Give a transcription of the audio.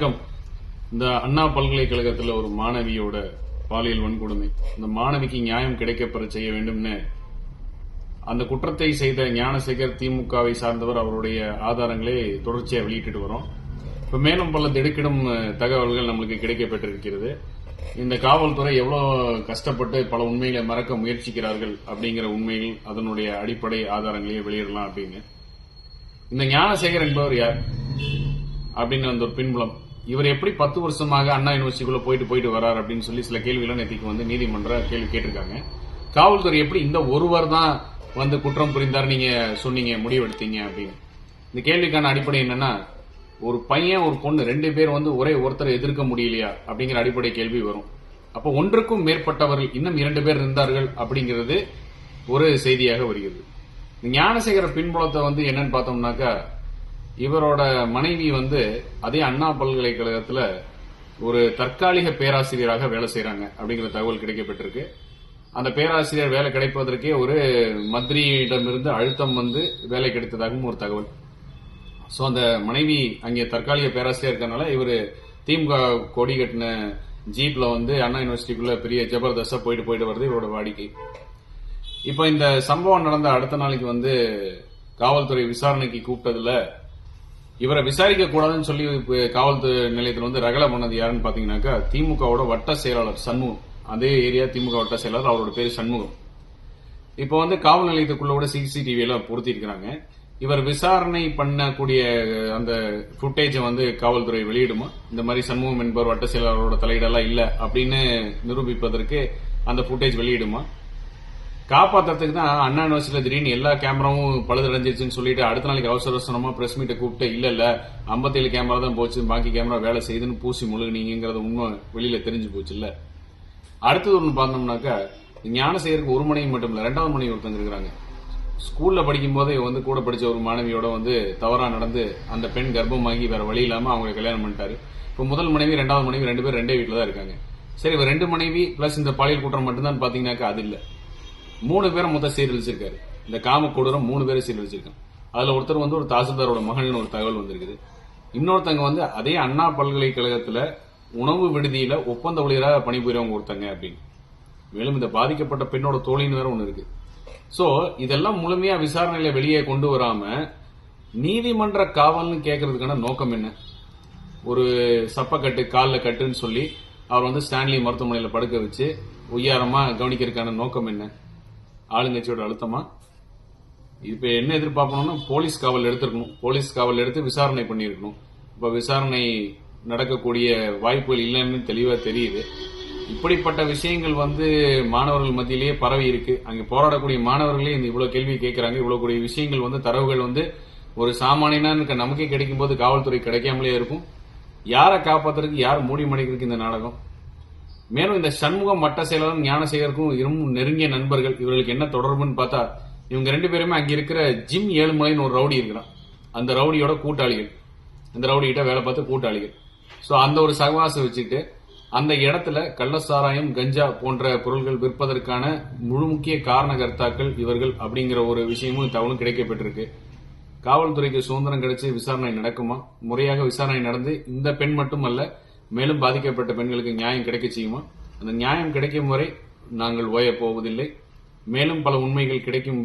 வணக்கம். இந்த அண்ணா பல்கலைக்கழகத்துல ஒரு மாணவியோட பாலியல் வன்கொடுமை. இந்த மாணவிக்கு நியாயம் கிடைக்கப்பெற செய்ய வேண்டும்னு அந்த குற்றத்தை செய்த ஞானசேகர் திமுகவை சார்ந்தவர் அவருடைய ஆதாரங்களை தொடர்ச்சியா வெளியிட்டு வரோம். இப்ப மேலும் பல திடுக்கிடும் தகவல்கள் நம்மளுக்கு கிடைக்கப்பட்டிருக்கிறது இந்த காவல்துறை எவ்வளவு கஷ்டப்பட்டு பல உண்மைகளை மறக்க முயற்சிக்கிறார்கள் அப்படிங்கிற உண்மையில் அதனுடைய அடிப்படை ஆதாரங்களையே வெளியிடலாம் அப்படின்னு. இந்த ஞானசேகர் என்பவர் யார்? அப்படின்னு அந்த ஒரு பின்புலம். இவர் எப்படி பத்து வருஷமாக அண்ணா யூனிவர்சிட்டிக்குள்ள போயிட்டு போயிட்டு வரார் அப்படின்னு சொல்லி சில கேள்விகளை நேற்றுக்கு வந்து நீதிமன்ற கேள்வி கேட்டிருக்காங்க. காவல்துறை எப்படி இந்த ஒருவர் தான் வந்து குற்றம் புரிந்தார் நீங்க சொன்னீங்க முடிவெடுத்தீங்க அப்படின்னு. இந்த கேள்விக்கான அடிப்படை என்னன்னா ஒரு பையன் ஒரு பொண்ணு ரெண்டு பேர் வந்து ஒரே ஒருத்தரை எதிர்க்க முடியலையா அப்படிங்கிற அடிப்படை கேள்வி வரும். அப்போ ஒன்றுக்கும் மேற்பட்டவர்கள் இன்னும் இரண்டு பேர் இருந்தார்கள் அப்படிங்கிறது ஒரு செய்தியாக வருகிறது. ஞானசேகர பின்புலத்தை வந்து என்னன்னு பார்த்தோம்னாக்கா இவரோட மனைவி வந்து அதே அண்ணா பல்கலைக்கழகத்துல ஒரு தற்காலிக பேராசிரியராக வேலை செய்கிறாங்க அப்படிங்கிற தகவல் கிடைக்கப்பட்டிருக்கு. அந்த பேராசிரியர் வேலை கிடைப்பதற்கே ஒரு மந்திரியிடமிருந்து அழுத்தம் வந்து வேலை கிடைத்ததாகவும் ஒரு தகவல். ஸோ அந்த மனைவி அங்கே தற்காலிக பேராசிரியர் இருக்கிறனால இவர் திமுக கொடி கட்டின ஜீப்ல வந்து அண்ணா யூனிவர்சிட்டிக்குள்ள பெரிய ஜபர்தஸ்தா போயிட்டு போயிட்டு வருது இவரோட வாடிக்கை. இப்போ இந்த சம்பவம் நடந்த அடுத்த நாளைக்கு வந்து காவல்துறை விசாரணைக்கு கூப்பிட்டதுல இவரை விசாரிக்க கூடாதுன்னு சொல்லி காவல்துறை நிலையத்தில் வந்து ரகல பண்ணது யாருன்னு பாத்தீங்கன்னாக்கா திமுகவோட வட்ட செயலாளர் சண்முகம். அதே ஏரியா திமுக வட்ட செயலாளர் அவரோட பேர் சண்முகம். இப்போ வந்து காவல் நிலையத்துக்குள்ள கூட சிசிடிவி எல்லாம் பொருத்தி இருக்கிறாங்க இவர் விசாரணை பண்ணக்கூடிய அந்த ஃபுட்டேஜை வந்து காவல்துறை வெளியிடுமா? இந்த மாதிரி சண்முகம் என்பவர் வட்ட செயலாளரோட தலையீடெல்லாம் இல்லை அப்படின்னு நிரூபிப்பதற்கு அந்த ஃபுட்டேஜ் வெளியிடுமா? காப்பாத்துறதுக்கு தான் அண்ணா யூனிவர்சிட்டியில திடீர்னு எல்லா கேமராவும் பழுதடைஞ்சிருச்சுன்னு சொல்லிட்டு அடுத்த நாளைக்கு அவசர அவசரமா பிரஸ் மீட்டை கூப்பிட்டு இல்ல இல்ல 57 கேமரா தான் போச்சு பாக்கி கேமரா வேலை செய்யுதுன்னு பூசி முழுகுனீங்கிறது உண்மை வெளியில தெரிஞ்சு போச்சு இல்ல? அடுத்தது ஒன்று பார்த்தோம்னாக்கா ஞானசேகருக்கு ஒரு மனைவி மட்டும் இல்ல ரெண்டாவது மனைவி ஒருத்தங்க இருக்கிறாங்க. ஸ்கூல்ல படிக்கும் போதே வந்து கூட படிச்ச ஒரு மாணவியோட வந்து தவறா நடந்து அந்த பெண் கர்ப்பமாகி வேற வழி இல்லாம அவங்க கல்யாணம் பண்ணிட்டாரு. இப்போ முதல் மனைவி ரெண்டாவது மனைவி ரெண்டு பேரும் ரெண்டே வீட்டில் தான் இருக்காங்க. சரி இவர் ரெண்டு மனைவி பிளஸ் இந்த பாலியல் குற்றம் மட்டும்தான் பாத்தீங்கன்னாக்கா அது இல்லை. மூணு பேரை மொத்தம் சீரழிச்சிருக்காரு. இந்த காம கொடூரம் மூணு பேரை சீரழிச்சிருக்காங்க. அதுல ஒருத்தர் வந்து ஒரு தாசில்தாரோட மகன் ஒரு தகவல் வந்திருக்குது. இன்னொருத்தங்க வந்து அதே அண்ணா பல்கலைக்கழகத்துல உணவு விடுதியில ஒப்பந்த ஊழியராக பணிபுரியவங்க ஒருத்தங்க அப்படின்னு. மேலும் இந்த பாதிக்கப்பட்ட பெண்ணோட தோழின்னு வேற ஒண்ணு இருக்கு. சோ இதெல்லாம் முழுமையா விசாரணையில வெளியே கொண்டு வராம நீதிமன்ற காவல்னு கேட்கறதுக்கான நோக்கம் என்ன? ஒரு சப்பக்கட்டு காலில் கட்டுன்னு சொல்லி அவர் வந்து ஸ்டான்லி மருத்துவமனையில் படுக்க வச்சு உய்யாரமா கவனிக்கிறதுக்கான நோக்கம் என்ன? ஆளுங்கட்சியோட அழுத்தமா? இப்ப என்ன எதிர்பார்க்கணும்னா போலீஸ் காவல் எடுத்திருக்கணும். போலீஸ் காவல் எடுத்து விசாரணை பண்ணியிருக்கணும். இப்ப விசாரணை நடக்கக்கூடிய வாய்ப்புகள் இல்லைன்னு தெளிவா தெரியுது. இப்படிப்பட்ட விஷயங்கள் வந்து மாணவர்கள் மத்தியிலேயே பரவி இருக்கு. அங்கே போராடக்கூடிய மாணவர்களே இந்த இவ்வளவு கேள்வி கேட்கிறாங்க இவ்வளவு கூடிய விஷயங்கள் வந்து தரவுகள் வந்து ஒரு சாமானியனா நமக்கே கிடைக்கும் போது காவல்துறை கிடைக்காமலே இருக்கும். யாரை காப்பாத்துறதுக்கு யார் மூடி மடிக்கிறதுக்கு இந்த நாடகம்? மேலும் இந்த சண்முகம் வட்ட செயலாளரும் ஞானசேகருக்கும் ரொம்ப நெருங்கிய நண்பர்கள். இவர்களுக்கு என்ன தொடர்புன்னு பார்த்தா இவங்க ரெண்டு பேருமே அங்க இருக்கிற ஜிம் ஏழுமலைன்னு ஒரு ரவுடி இருக்கிறான் அந்த ரவுடியோட கூட்டாளிகள். அந்த ரவுடி கிட்ட வேலை பார்த்து கூட்டாளிகள். ஸோ அந்த ஒரு சகவாசம் வச்சுட்டு அந்த இடத்துல கள்ளசாராயம் கஞ்சா போன்ற பொருள்கள் விற்பதற்கான முழு முக்கிய காரணகர்த்தாக்கள் இவர்கள் அப்படிங்கிற ஒரு விஷயமும் தகவலும் கிடைக்கப்பட்டிருக்கு. காவல்துறைக்கு சுதந்திரம் கிடைச்சி விசாரணை நடக்குமா? முறையாக விசாரணை நடந்து இந்த பெண் மட்டுமல்ல மேலும் பாதிக்கப்பட்ட பெண்களுக்கு நியாயம் கிடைக்க செய்யுமா? அந்த நியாயம் கிடைக்கும் வரை நாங்கள் ஓயப் போவதில்லை. மேலும் பல உண்மைகள் கிடைக்கும்